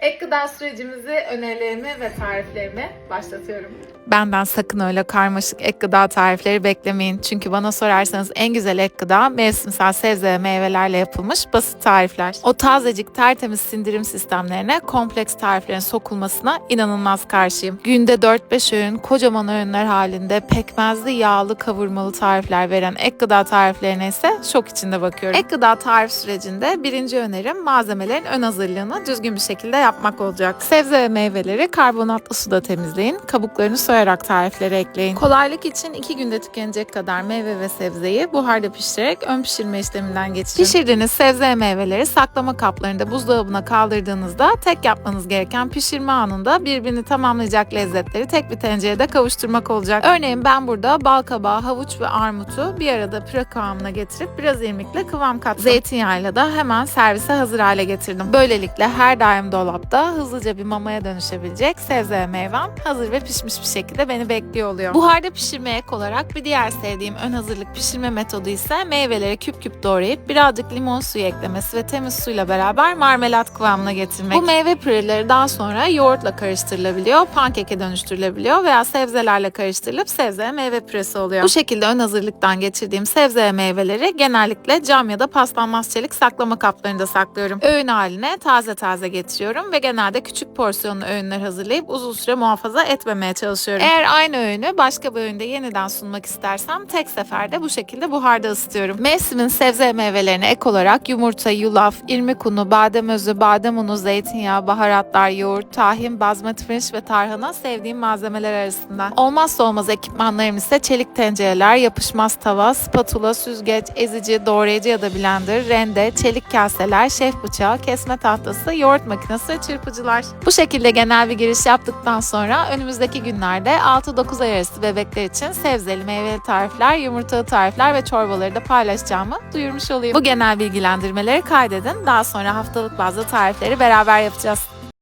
Ek gıda sürecimizi, önerilerimi ve tariflerimi başlatıyorum. Benden sakın öyle karmaşık ek gıda tarifleri beklemeyin. Çünkü bana sorarsanız en güzel ek gıda mevsimsel sebze ve meyvelerle yapılmış basit tarifler. O tazecik tertemiz sindirim sistemlerine kompleks tariflerin sokulmasına inanılmaz karşıyım. Günde 4-5 öğün kocaman öğünler halinde pekmezli yağlı kavurmalı tarifler veren ek gıda tariflerine ise şok içinde bakıyorum. Ek gıda tarif sürecinde birinci önerim malzemelerin ön hazırlığını düzgün bir şekilde yapmak olacak. Sebze ve meyveleri karbonatlı suda temizleyin. Kabuklarını soyarak tariflere ekleyin. Kolaylık için 2 günde tükenecek kadar meyve ve sebzeyi buharda pişirerek ön pişirme işleminden geçirin. Pişirdiğiniz sebze ve meyveleri saklama kaplarında buzdolabına kaldırdığınızda tek yapmanız gereken pişirme anında birbirini tamamlayacak lezzetleri tek bir tencerede kavuşturmak olacak. Örneğin ben burada bal kabağı, havuç ve armutu bir arada püre kıvamına getirip biraz irmikle kıvam kattım. Zeytinyağıyla da hemen servise hazır hale getirdim. Böylelikle her daim dolapta hızlıca bir mamaya dönüşebilecek sebze ve meyvem hazır ve pişmiş bir şekilde beni bekliyor oluyor. Buharda pişirmeye ek olarak bir diğer sevdiğim ön hazırlık pişirme metodu ise meyveleri küp küp doğrayıp birazcık limon suyu eklemesi ve temiz suyla beraber marmelat kıvamına getirmek. Bu meyve püreleri daha sonra yoğurtla karıştırılabiliyor, pankeke dönüştürülebiliyor veya sebzelerle karıştırılıp sebze ve meyve püresi oluyor. Bu şekilde ön hazırlıktan geçirdiğim sebze ve meyveleri genellikle cam ya da paslanmaz çelik saklama kaplarında saklıyorum. Öğün haline taze taze getiriyorum ve genelde küçük porsiyonlu öğünler hazırlayıp uzun süre muhafaza etmemeye çalışıyorum. Eğer aynı öğünü başka bir öğünde yeniden sunmak istersem tek seferde bu şekilde buharda ısıtıyorum. Mevsimin sebze ve meyvelerine ek olarak yumurta, yulaf, irmik unu, badem özü, badem unu, zeytinyağı, baharatlar, yoğurt, tahin, bazmati pirinç ve tarhana sevdiğim malzemeler arasında. Olmazsa olmaz ekipmanlarım ise çelik tencereler, yapışmaz tava, spatula, süzgeç, ezici, doğrayıcı ya da blender, rende, çelik kaseler, şef bıçağı, kesme tahtası, yoğurt makinesi çırpıcılar. Bu şekilde genel bir giriş yaptıktan sonra önümüzdeki günlerde 6-9 ay arası bebekler için sebzeli meyveli tarifler, yumurtalı tarifler ve çorbaları da paylaşacağımı duyurmuş olayım. Bu genel bilgilendirmeleri kaydedin. Daha sonra haftalık bazı tarifleri beraber yapacağız.